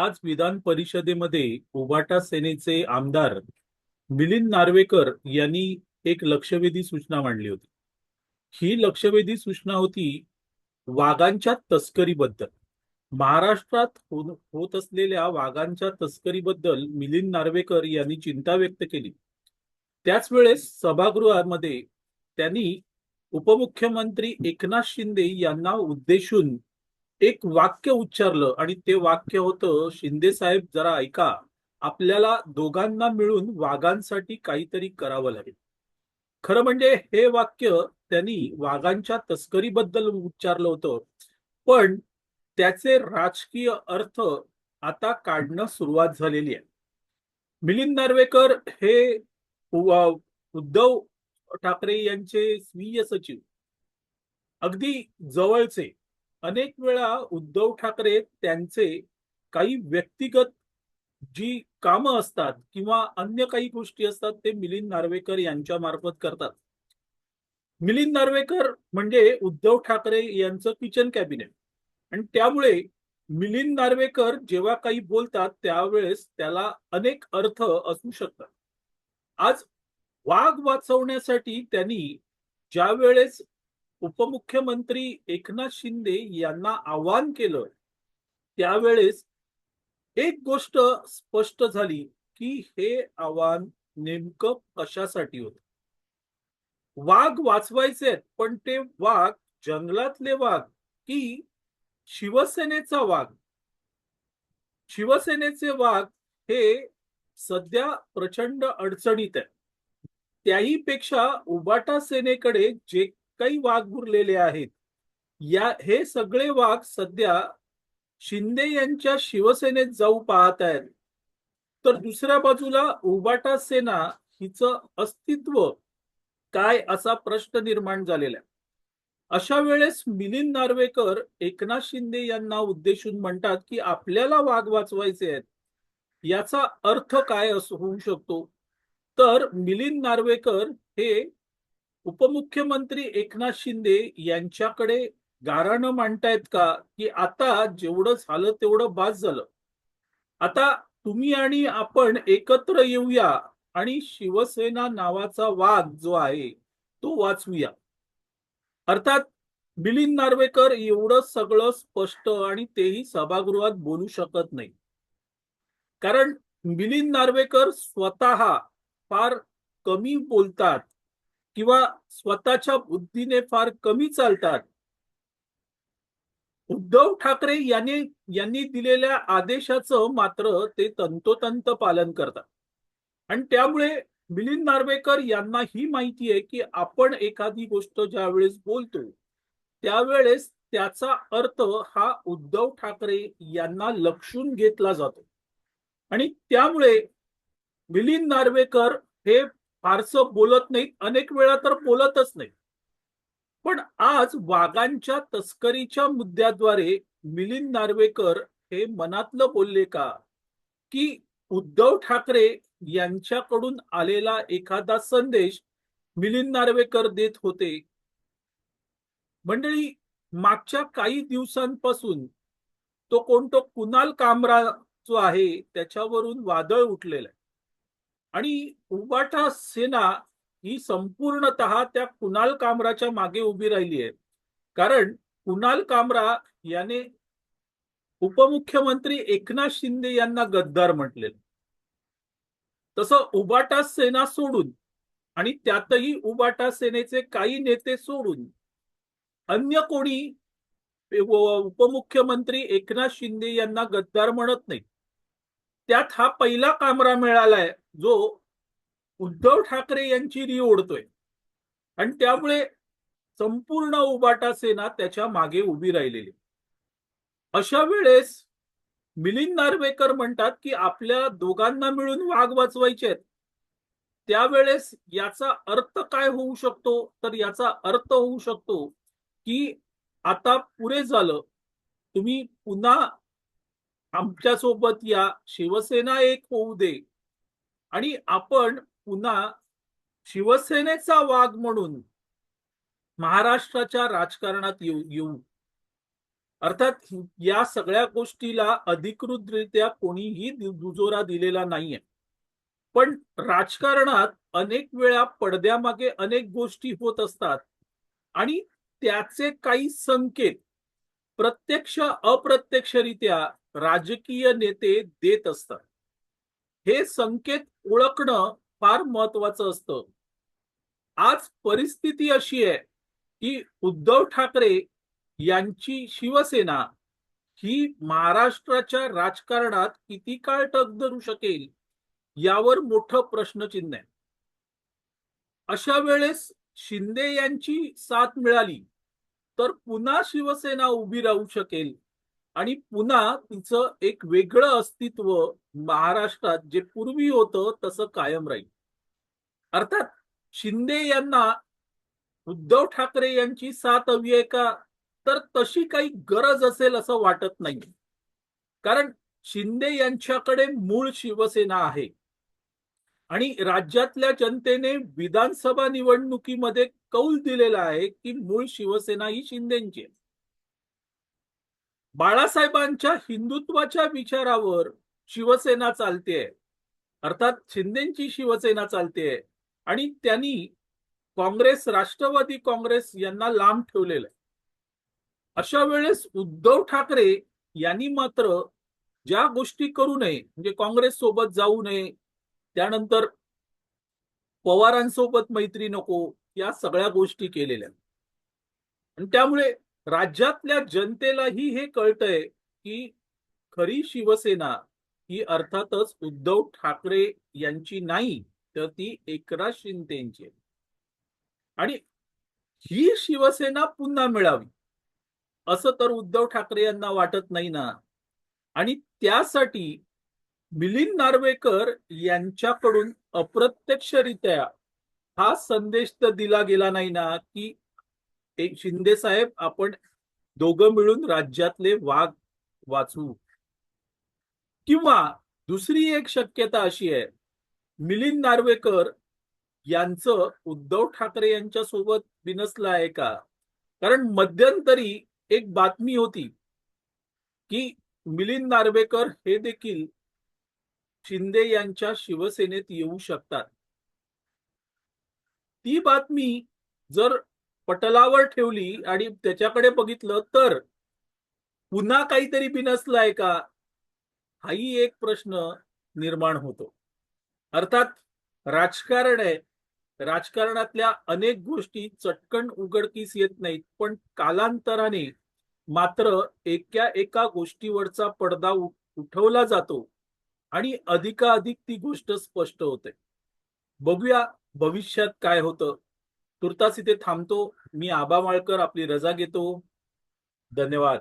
आज विधान परिषदेमध्ये उबाटा सेनेचे आमदार मिलिंद नार्वेकर यांनी एक लक्षवेधी सूचना मांडली होती. ही लक्षवेधी सूचना होती वाघांच्या तस्करीबद्दल. महाराष्ट्रात होत असलेल्या वाघांच्या तस्करीबद्दल मिलिंद नार्वेकर यांनी चिंता व्यक्त केली. त्याच वेळेस सभागृहामध्ये त्यांनी उपमुख्यमंत्री एकनाथ शिंदे यांना उद्देशून एक वाक्य उच्चारलं आणि ते वाक्य होतं शिंदे साहेब जरा ऐका. आपल्याला दोघांना मिळून वाघांसाठी काहीतरी करावं लागेल. खरं म्हणजे हे वाक्य त्यांनी वाघांच्या तस्करीबद्दल उच्चारलं होतं. पण त्याचे राजकीय अर्थ आता काढणं सुरुवात झालेली आहे. मिलिंद नार्वेकर हे उद्धव ठाकरे यांचे स्वीय सचिव. अगदी जवळचे अनेक वेळा उद्धव ठाकरे त्यांचे काही व्यक्तिगत जी कामं असतात किंवा अन्य काही गोष्टी असतात ते मिलिंद नार्वेकर यांच्या मार्फत करतात. मिलिंद नार्वेकर म्हणजे उद्धव ठाकरे यांचं किचन कॅबिनेट. आणि त्यामुळे मिलिंद नार्वेकर जेव्हा काही बोलतात त्यावेळेस त्याला अनेक अर्थ असू शकतात. आज वाघ वाचवण्यासाठी त्यांनी ज्या वेळेस उपमुख्यमंत्री एकनाथ शिंदे यांना आवाहन केलं. त्यावेळेस एक गोष्ट स्पष्ट झाली की हे आव्हान नेमकं कशासाठी होत? वाघ वाचवायचे पण ते वाघ जंगलातले वाघ की शिवसेनेचा वाघ? शिवसेनेचे वाघ हे सध्या प्रचंड अडचणीत आहे त्याही पेक्षा उबाटा सेनेकडे जे काही वाघ उरलेले आहेत. या हे सगळे वाघ सध्या शिंदे यांच्या शिवसेनेत जाऊ पाहत आहेत. तर दुसऱ्या बाजूला उबाटा सेना हिचं अस्तित्व काय असा प्रश्न निर्माण झालेला आहे. अशा वेळेस मिलिंद नार्वेकर एकनाथ शिंदे यांना उद्देशून म्हणतात की आपल्याला वाघ वाचवायचे आहेत. याचा अर्थ काय असं होऊ शकतो? तर मिलिंद नार्वेकर हे उपमुख्यमंत्री एकनाथ शिंदे यांच्याकडे गाराणं मांडतायत का? की आता जेवढं झालं तेवढं बास झालं. आता तुम्ही आणि आपण एकत्र येऊया आणि शिवसेना नावाचा वाद जो आहे तो वाचवूया. अर्थात मिलिंद नार्वेकर एवढं सगळं स्पष्ट आणि तेही सभागृहात बोलू शकत नाही. कारण मिलिंद नार्वेकर स्वतः फार कमी बोलतात. किंवा स्वतःच्या बुद्धीने फार कमी चालतात. उद्धव ठाकरे यांनी यांनी दिलेल्या आदेशाचं मात्र ते तंतोतंत पालन करतात. आणि त्यामुळे मिलिंद नार्वेकर यांना ही माहिती आहे की आपण एखादी गोष्ट ज्यावेळेस बोलतो त्यावेळेस त्याचा अर्थ हा उद्धव ठाकरे यांना लक्षून घेतला जातो. आणि त्यामुळे मिलिंद नार्वेकर हे फारसं बोलत नाहीत. अनेक वेळा तर बोलतच नाही पण आज वाघांच्या तस्करीच्या मुद्द्याद्वारे मिलिंद नार्वेकर हे मनातलं बोलले का? की उद्धव ठाकरे यांच्याकडून आलेला एखादा संदेश मिलिंद नार्वेकर देत होते. मंडळी मागच्या काही दिवसांपासून तो कोणतो कुणाल कामरा जो आहे त्याच्यावरून वादळ उठलेलं आहे. आणि उबाटा सेना ही संपूर्णतः त्या कुणाल कामराच्या मागे उभी राहिली आहे. कारण कुणाल कामरा याने उपमुख्यमंत्री एकनाथ शिंदे यांना गद्दार म्हटलेलं. तसं उबाटा सेना सोडून आणि त्यातही उबाटा सेनेचे काही नेते सोडून अन्य कोणी उपमुख्यमंत्री एकनाथ शिंदे यांना गद्दार म्हणत नाही. त्यात हा पहिला कामरा मिळालाय जो उद्धव ठाकरे यांची री ओढतोय. आणि त्यामुळे संपूर्ण उबाटा सेना त्याच्यामागे उभी राहिलेली. अशा वेळेस मिलिंद नार्वेकर म्हणतात की आपल्या दोघांना मिळून वाघ वाचवायचे आहेत. त्यावेळेस याचा अर्थ काय होऊ शकतो? तर याचा अर्थ होऊ शकतो की आता पुरे झालं तुम्ही पुन्हा आमच्यासोबत या शिवसेना एक होऊ दे आणि आपण पुन्हा शिवसेनेचा वाघ म्हणून महाराष्ट्राच्या राजकारणात येऊ येऊ. अर्थात या सगळ्या गोष्टीला अधिकृतरित्या कोणीही दुजोरा दिलेला नाहीये. पण राजकारणात अनेक वेळा पडद्यामागे अनेक गोष्टी होत असतात. आणि त्याचे काही संकेत प्रत्यक्ष अप्रत्यक्षरित्या राजकीय नेते देत असतात. हे संकेत ओळखणं फार महत्वाचं असतं. आज परिस्थिती अशी आहे की उद्धव ठाकरे यांची शिवसेना ही महाराष्ट्राच्या राजकारणात किती काळ टग धरू शकेल यावर मोठं प्रश्नचिन्ह आहे. अशा वेळेस शिंदे यांची साथ मिळाली तर पुन्हा शिवसेना उभी राहू शकेल आणि पुन्हा तिचं एक वेगळं अस्तित्व महाराष्ट्रात जे पूर्वी होतं तसं कायम राहील. अर्थात शिंदे यांना उद्धव ठाकरे यांची साथ हवी आहे का? तर तशी काही गरज असेल असं वाटत नाही कारण शिंदे यांच्याकडे मूळ शिवसेना आहे. आणि राज्यातल्या जनतेने विधानसभा निवडणुकीमध्ये कौल दिलेला आहे की मूळ शिवसेना ही शिंदेची आहे. बाळासाहेबांच्या हिंदुत्वाच्या विचारावर शिवसेना चालतेय अर्थात शिंदेची शिवसेना चालतेय आणि त्यांनी काँग्रेस राष्ट्रवादी काँग्रेस यांना लांब ठेवलेलं आहे. अशा वेळेस उद्धव ठाकरे यांनी मात्र ज्या गोष्टी करू नये म्हणजे काँग्रेस सोबत जाऊ नये त्यानंतर पवारांसोबत मैत्री नको या सगळ्या गोष्टी केलेल्या आणि त्यामुळे राज्यातल्या जनतेलाही हे कळतंय की खरी शिवसेना ही अर्थातच उद्धव ठाकरे यांची नाही तर ती एकनाथ शिंदेची आणि ही शिवसेना पुन्हा मिळावी असं तर उद्धव ठाकरे यांना वाटत नाही ना. आणि त्यासाठी मिलिंद नार्वेकर यांच्याकडून अप्रत्यक्षरित्या हा संदेश तर दिला गेला नाही ना की एक शिंदे साहेब आपण दोघं मिळून राज्यातले वाघ वाचू किंवा दुसरी एक शक्यता अशी आहे मिलिंद नार्वेकर यांचं उद्धव ठाकरे यांच्या सोबत बिनसलं आहे का? कारण मध्यंतरी एक बातमी होती की मिलिंद नार्वेकर हे देखील शिंदे यांच्या शिवसेनेत येऊ शकतात. ती बातमी जर पटलावर ठेवली आणि त्याच्याकडे बघितलं तर पुन्हा काहीतरी बिनसलाय का? हाही एक प्रश्न निर्माण होतो. अर्थात राजकारण आहे. राजकारणातल्या अनेक गोष्टी चटकन उघडकीस येत नाहीत पण कालांतराने मात्र एका एका गोष्टीवरचा पडदा उठवला जातो आणि अधिकाधिक ती गोष्ट स्पष्ट होते. बघूया भविष्यात काय होतं. तुर्तास इथे थांबतो. मी आबा माळकर आपली रजा घेतो. धन्यवाद.